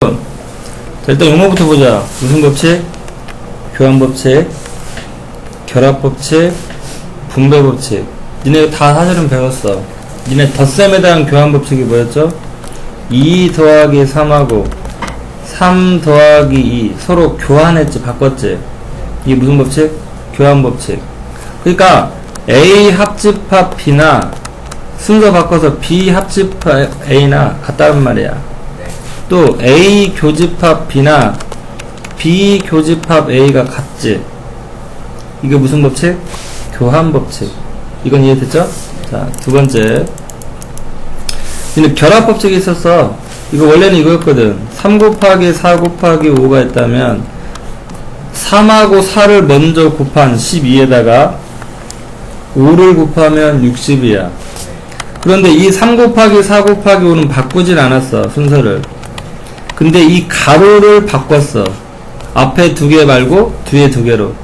자, 일단 용어부터 보자. 무슨 법칙? 교환 법칙, 결합 법칙, 분배 법칙. 니네 다 사실은 배웠어. 니네 덧셈에 대한 교환 법칙이 뭐였죠? 2 더하기 3하고 3 더하기 2 서로 교환했지, 바꿨지. 이게 무슨 법칙? 교환 법칙. 그러니까 A 합집합 B나 순서 바꿔서 B 합집합 A나 같다는 말이야. 또 A 교집합 B나 B 교집합 A가 같지. 이게 무슨 법칙? 교환 법칙. 이건 이해됐죠? 자, 두 번째. 근데 결합 법칙이 있었어. 이거 원래는 이거였거든. 3 곱하기 4 곱하기 5가 있다면 3하고 4를 먼저 곱한 12에다가 5를 곱하면 60이야. 그런데 이 3 곱하기 4 곱하기 5는 바꾸질 않았어, 순서를. 근데 이 가로를 바꿨어. 앞에 두 개 말고 뒤에 두 개로.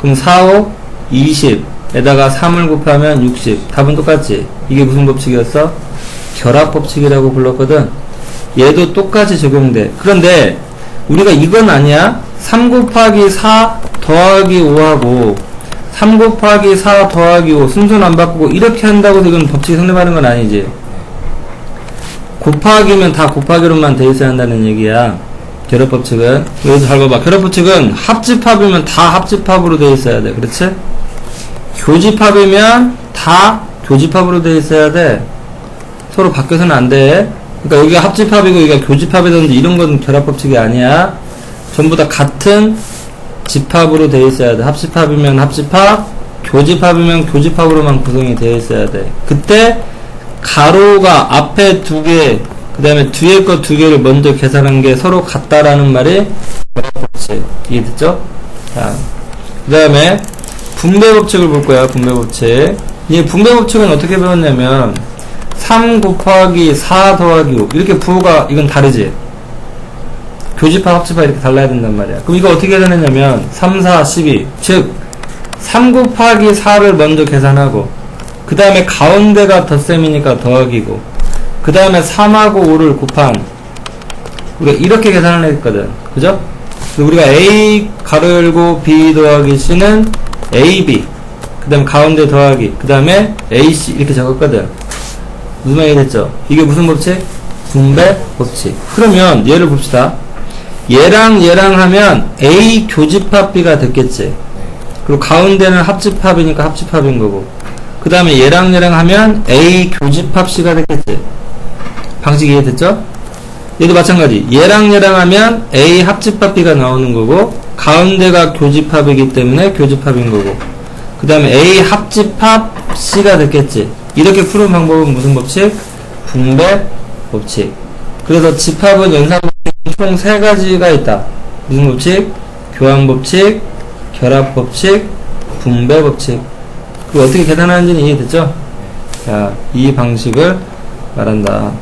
그럼 4, 5, 20 에다가 3을 곱하면 60. 답은 똑같지? 이게 무슨 법칙이었어? 결합 법칙이라고 불렀거든. 얘도 똑같이 적용돼. 그런데 우리가 이건 아니야. 3 곱하기 4 더하기 5하고 3 곱하기 4 더하기 5 순서는 안 바꾸고 이렇게 한다고 이건 법칙이 성립하는 건 아니지. 곱하기면 다 곱하기로만 돼 있어야 한다는 얘기야. 결합법칙은. 여기서 잘 봐봐. 결합법칙은 합집합이면 다 합집합으로 돼 있어야 돼. 그렇지? 교집합이면 다 교집합으로 돼 있어야 돼. 서로 바뀌어서는 안 돼. 그러니까 여기가 합집합이고 여기가 교집합이든지 이런 건 결합법칙이 아니야. 전부 다 같은 집합으로 돼 있어야 돼. 합집합이면 합집합, 교집합이면 교집합으로만 구성이 되어 있어야 돼. 그때 가로가 앞에 두 개, 그 다음에 뒤에 거 두 개를 먼저 계산한 게 서로 같다라는 말이 결합법칙. 이해됐죠? 자, 그 다음에 분배 법칙을 볼 거야, 분배 법칙. 이 분배 법칙은 어떻게 배웠냐면, 3 곱하기 4 더하기 5. 이렇게 부호가, 이건 다르지? 교집합, 합집합 이렇게 달라야 된단 말이야. 그럼 이거 어떻게 계산했냐면, 3, 4, 12. 즉, 3 곱하기 4를 먼저 계산하고, 그 다음에 가운데가 덧셈이니까 더하기고, 그 다음에 3하고 5를 곱한, 우리가 이렇게 계산을 했거든. 그죠? 우리가 A 가로 열고 B 더하기 C는 AB, 그 다음에 가운데 더하기, 그 다음에 AC 이렇게 적었거든. 무슨 말이 됐죠? 이게 무슨 법칙? 분배 법칙. 그러면 얘를 봅시다. 얘랑 얘랑 하면 A 교집합 B가 됐겠지. 그리고 가운데는 합집합이니까 합집합인 거고. 그 다음에 얘랑 얘랑 하면 A 교집합 C가 됐겠지. 방식 이해됐죠? 얘도 마찬가지. 얘랑 얘랑 하면 A 합집합 B가 나오는 거고, 가운데가 교집합이기 때문에 교집합인 거고, 그 다음에 A 합집합 C가 됐겠지. 이렇게 푸는 방법은 무슨 법칙? 분배 법칙. 그래서 집합은 연산 총 세 가지가 있다. 무슨 법칙? 교환 법칙, 결합 법칙, 분배 법칙. 그 어떻게 계산하는지는 이해됐죠? 자, 이 방식을 말한다.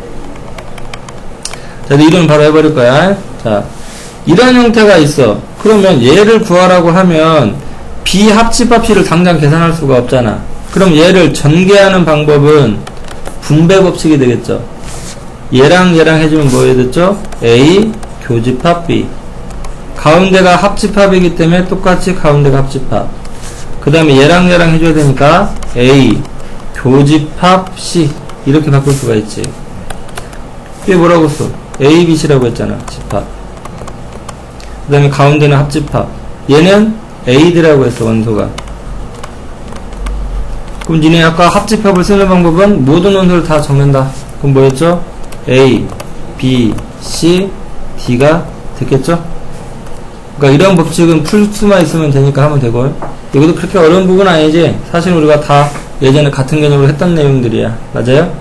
자, 이론 바로 해버릴 거야. 자, 이런 형태가 있어. 그러면 얘를 구하라고 하면 비합집합 C를 당장 계산할 수가 없잖아. 그럼 얘를 전개하는 방법은 분배 법칙이 되겠죠. 얘랑 얘랑 해주면 뭐 해야 됐죠? A 교집합 B. 가운데가 합집합이기 때문에 똑같이 가운데가 합집합. 그 다음에 얘랑 얘랑 해줘야 되니까 A 교집합 C 이렇게 바꿀 수가 있지. 이게 뭐라고 써? A, B, C라고 했잖아. 집합. 그 다음에 가운데는 합집합. 얘는 A들이라고 했어, 원소가. 그럼 니네 아까 합집합을 쓰는 방법은 모든 원소를 다 적는다. 그럼 뭐였죠? A, B, C, D가 됐겠죠? 그러니까 이런 법칙은 풀 수만 있으면 되니까 하면 되고 여기도 그렇게 어려운 부분 아니지? 사실 우리가 다 예전에 같은 개념으로 했던 내용들이야. 맞아요?